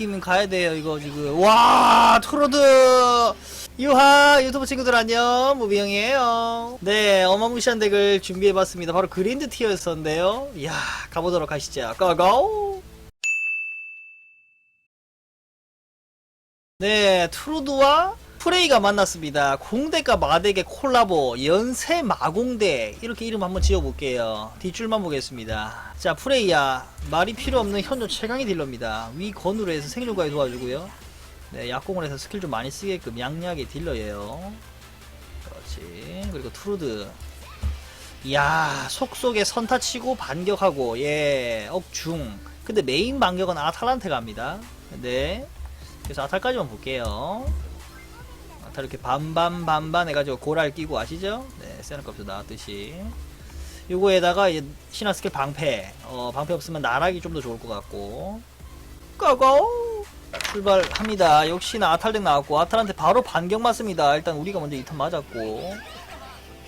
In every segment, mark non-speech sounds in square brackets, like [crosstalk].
느낌은 가야 돼요 이거 지금. 와 트로드! 유하 유튜브 친구들 안녕. 무비형이에요. 네 어마무시한 덱을 준비해봤습니다. 바로 그린드 티어였었는데요. 이야 가보도록 하시죠. 고고! 네 트로드와 프레이가 만났습니다. 공대과 마덱의 콜라보 연세 마공대 이렇게 이름 한번 지어볼게요. 뒷줄만 보겠습니다. 자 프레이야 말이 필요 없는 현존 최강의 딜러입니다. 위 건으로 해서 생존과에 도와주고요. 네 약공을 해서 스킬 좀 많이 쓰게끔 양약의 딜러예요. 그렇지. 그리고 트루드. 이야 속속에 선타 치고 반격하고 예 억중. 근데 메인 반격은 아탈란테가 합니다. 네. 그래서 아탈까지만 볼게요 아탈 이렇게 반반 반반 해가지고 고랄 끼고 아시죠? 네 세너값도 나왔듯이. 요거에다가 신화 스킬 방패. 어 방패 없으면 나락이 좀 더 좋을 것 같고. 고고 출발합니다. 역시나 아탈덱 나왔고 아탈한테 바로 반격 맞습니다. 일단 우리가 먼저 2턴 맞았고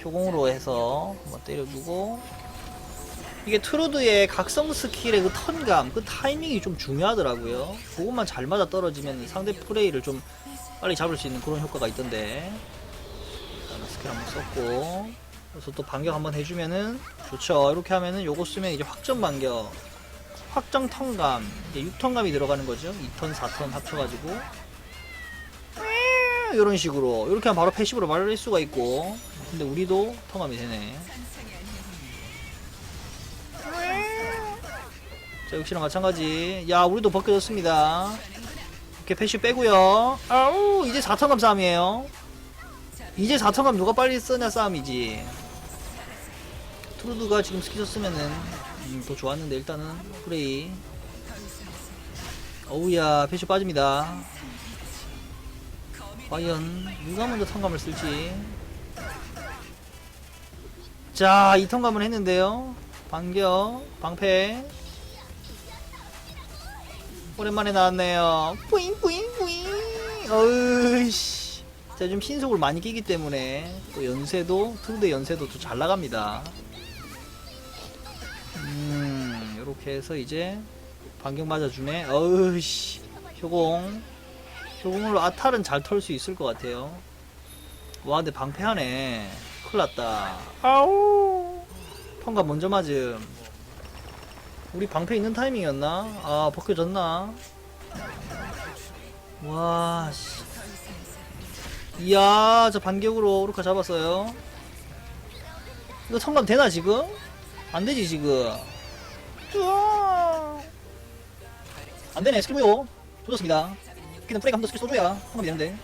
효공으로 해서 한번 때려주고. 이게 트루드의 각성 스킬의 그 턴감, 그 타이밍이 좀 중요하더라고요. 그것만 잘 맞아 떨어지면 상대 프레이를 좀 빨리 잡을 수 있는 그런 효과가 있던데. 스킬 한번 썼고, 그래서 또 반격 한번 해주면은 좋죠. 이렇게 하면은 요거 쓰면 이제 확정 반격, 확정 턴감, 이제 6턴감이 들어가는 거죠. 2턴, 4턴 합쳐가지고. 이런 식으로. 이렇게 하면 바로 패시브로 말릴 수가 있고. 근데 우리도 턴감이 되네. 자 역시나 마찬가지. 야 우리도 벗겨졌습니다 이렇게 패시 빼고요. 아우 이제 4턴감 싸움이에요. 이제 4턴감 누가 빨리 쓰냐 싸움이지. 트루드가 지금 스킬 썼으면은 음, 더 좋았는데 일단은 프레이. 어우야 패시 빠집니다. 과연 누가 먼저 턴감을 쓸지. 자, 이 턴감을 했는데요. 반격, 방패. 오랜만에 나왔네요. 뿌잉, 뿌잉, 뿌잉. 어이씨. 자, 좀 신속을 많이 끼기 때문에 또 연세도, 트루드 연세도 또 잘 나갑니다. 음, 요렇게 해서 이제 반격 맞아주네. 어이씨. 효공. 효공으로 아탈은 잘 털 수 있을 것 같아요. 와, 근데 방패하네. 큰일 났다. 아우. 턴가 먼저 맞음. 우리 방패 있는 타이밍이었나? 아, 벗겨졌나? 와, 씨. 이야, 저 반격으로 오르카 잡았어요. 이거 턴감 되나, 지금? 안 되지, 지금. 으아. 안 되네, 스킬무요. 조졌습니다. 여기는 프레이가 한번 스킬 써줘야 턴감이 되는데.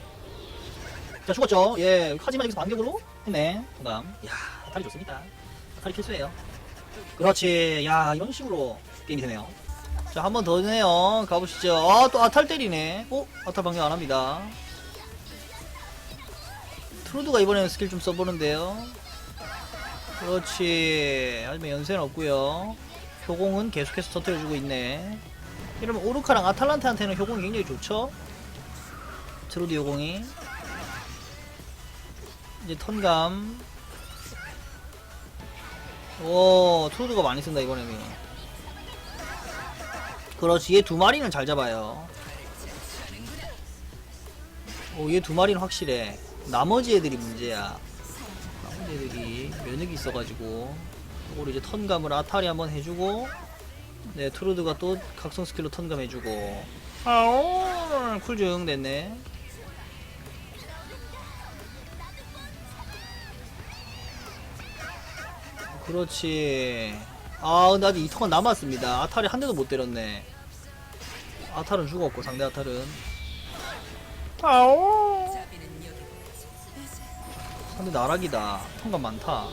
자, 죽었죠? 예, 하지만 여기서 반격으로 했네. 공감. 야, 아탈이 좋습니다. 아탈이 필수예요. 그렇지. 야, 이런 식으로 게임이 되네요. 자, 한 번 더 되네요. 가보시죠. 아, 또 아탈 때리네. 어? 아탈 반격 안 합니다. 트루드가 이번에는 스킬 좀 써보는데요. 그렇지. 하지만 연세는 없고요 효공은 계속해서 터뜨려주고 있네. 이러면 오르카랑 아탈란테한테는 효공이 굉장히 좋죠? 트루드 효공이. 이제 턴감 오 트루드가 많이 쓴다 이번에는. 그렇지 얘 두 마리는 잘 잡아요. 오얘 두 마리는 확실해. 나머지 애들이 문제야. 나머지 애들이 면역이 있어가지고. 이걸 이제 턴감을 아탈이 한번 해주고 네 트루드가 또 각성 스킬로 턴감 해주고. 아오 쿨증 됐네 그렇지. 아, 근데 아직 2턴 남았습니다. 아탈이 한 대도 못 때렸네. 아탈은 죽었고, 상대 아탈은. 아오! 상대 나락이다. 턴감 많다.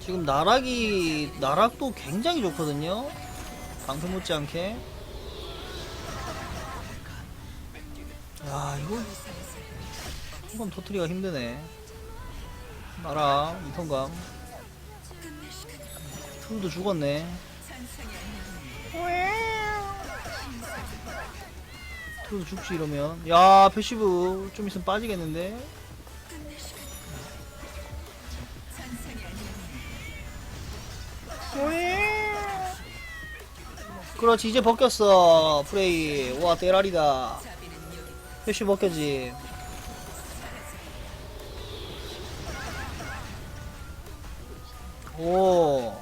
지금 나락이, 나락도 굉장히 좋거든요? 방패 못지않게. 야, 이거, 이건 터트리기가 힘드네. 나라 이턴감. 툴도 죽었네. 툴도 죽지 이러면. 야 패시브. 좀 있으면 빠지겠는데? 그렇지 이제 벗겼어. 프레이. 와 대라리다. 표시 벗겨지 오.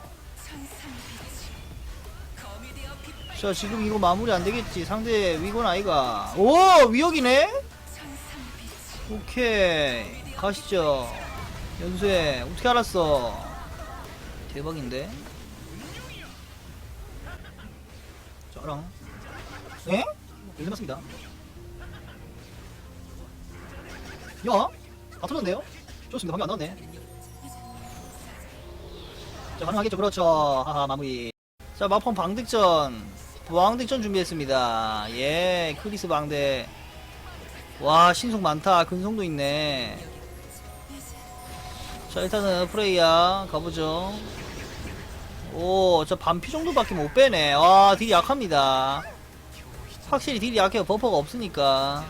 자 지금 이거 마무리 안 되겠지 상대 위건 아이가. 오 위역이네? 오케이. 가시죠. 연수해. 어떻게 알았어? 대박인데? 저랑. 에? 연수 맞습니다. 야? 다 터졌는데요? 좋습니다. 방금 안 나왔네 자 가능하겠죠. 그렇죠. 하하 마무리. 자 마폰 방득전. 왕득전 준비했습니다. 예 크리스 방대. 와 신속 많다. 근성도 있네. 자 일단은 프레이야 가보죠. 오 저 반피 정도밖에 못 빼네. 와 딜이 약합니다. 확실히 딜이 약해요. 버퍼가 없으니까.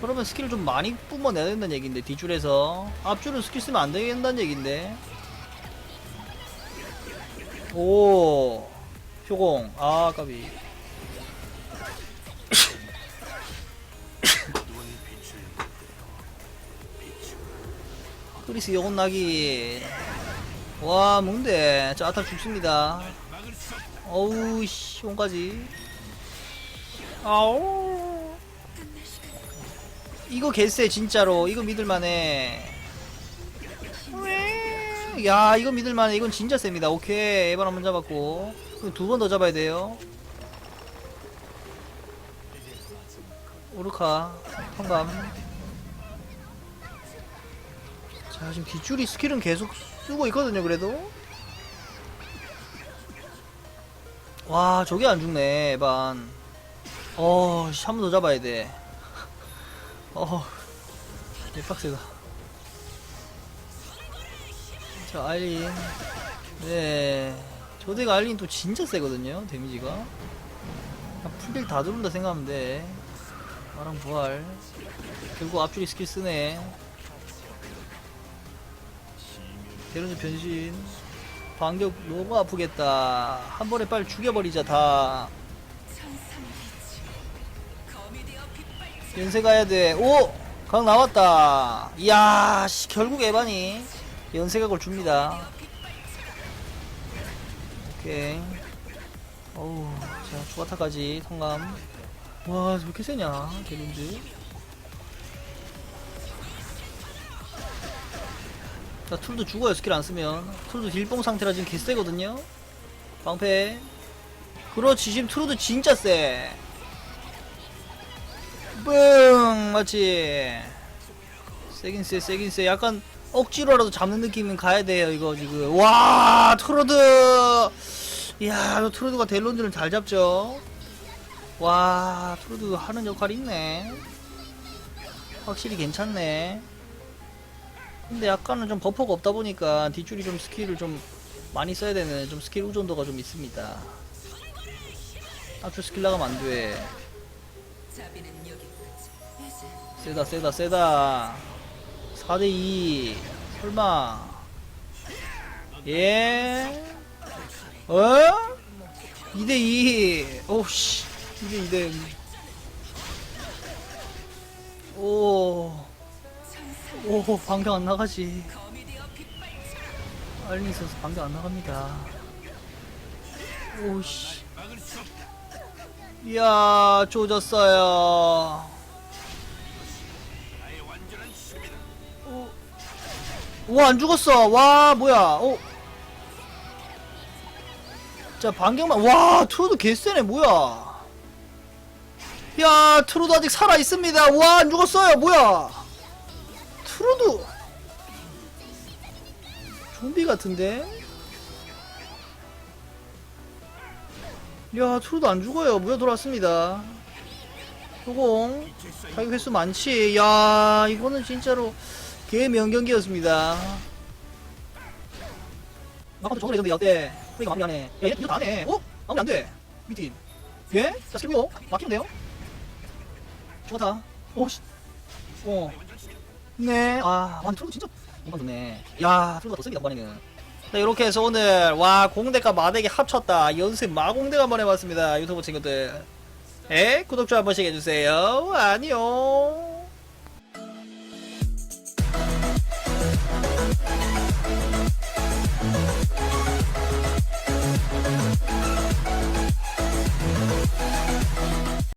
그러면 스킬을 좀 많이 뿜어내야 된다는 얘긴데 뒷줄에서. 앞줄은 스킬 쓰면 안 된다는 얘긴데 오 효공. 아 까비. 크리스 영혼 나기. 와 뭔데 자 아타 죽습니다. 어우 씨 용까지. 아오. 이거 개쎄 진짜로. 이거 믿을만해 야 이거 믿을만해. 이건 진짜 셉니다. 오케이. 에반 한번 잡았고. 두 번 더 잡아야 돼요. 오르카 통감. 자 지금 뒷줄이 스킬은 계속 쓰고 있거든요 그래도. 와 저게 안 죽네 에반. 어한 번 더 잡아야 돼. [laughs] 어, 개빡세다. 자, 알린. 네. 저대가 알린 또 진짜 세거든요, 데미지가. 풀딜 다 들어온다 생각하면 돼. 마랑 부활. 결국 앞줄이 스킬 쓰네. 대련즈 변신. 반격 너무 아프겠다. 한 번에 빨리 죽여버리자, 다. 연세 가야 돼. 오! 각 나왔다. 이야, 씨, 결국 에반이 연세각을 줍니다. 오케이. 어우, 자, 추가타까지 통감. 와, 왜 이렇게 세냐, 개lun즈. 자, 툴도 죽어요, 스킬 안 쓰면. 툴도 딜봉 상태라 지금 개세거든요? 방패. 그렇지, 지금 트루도 진짜 세. 뿡 맞지 세긴 세 세긴 세 약간 억지로라도 잡는 느낌은 가야 돼요 이거 지금. 와 트로드. 이야 이 트로드가 델론즈를 잘 잡죠. 와 트로드 하는 역할이 있네. 확실히 괜찮네. 근데 약간은 좀 버퍼가 없다 보니까 뒷줄이 좀 스킬을 좀 많이 써야 되는 좀 스킬 의존도가 좀 있습니다. 앞줄 스킬 나가면 안돼. 세다 세다 세다 4대2 설마 예? 어? 2대2 오씨 이게 2대 오. 오, 방경 안 나가지. 알린 있어서 방경 안 나갑니다. 오씨. 이야, 조졌어요. 와, 안 죽었어. 와, 뭐야. 어. 자, 반경만. 와, 트로도 개쎄네. 뭐야. 야, 트로도 아직 살아있습니다. 와, 안 죽었어요. 뭐야. 트로도. 좀비 같은데? 야, 트로도 안 죽어요. 무효 돌아왔습니다. 소공. 타격 횟수 많지. 야, 이거는 진짜로. 개 명경기였습니다. 아까도 저걸 했는데 어때? 프리가 마무리 안 해. 야, 얘 이거 다 하네. 어? 마무리 안 돼. 미팅. 예? 자, 스킬고 막히면 돼요? 좋다. 오, 씨. 어. 네. 아, 완 트로도 진짜 이만 좋네. 야, 트로가 더 셉니다, 이번에는. 네, 이렇게 해서 오늘 와 공대가 마대기 합쳤다 연습 마공대가 한번 해봤습니다 유튜브 친구들 에 구독 좀한 번씩 해주세요 안녕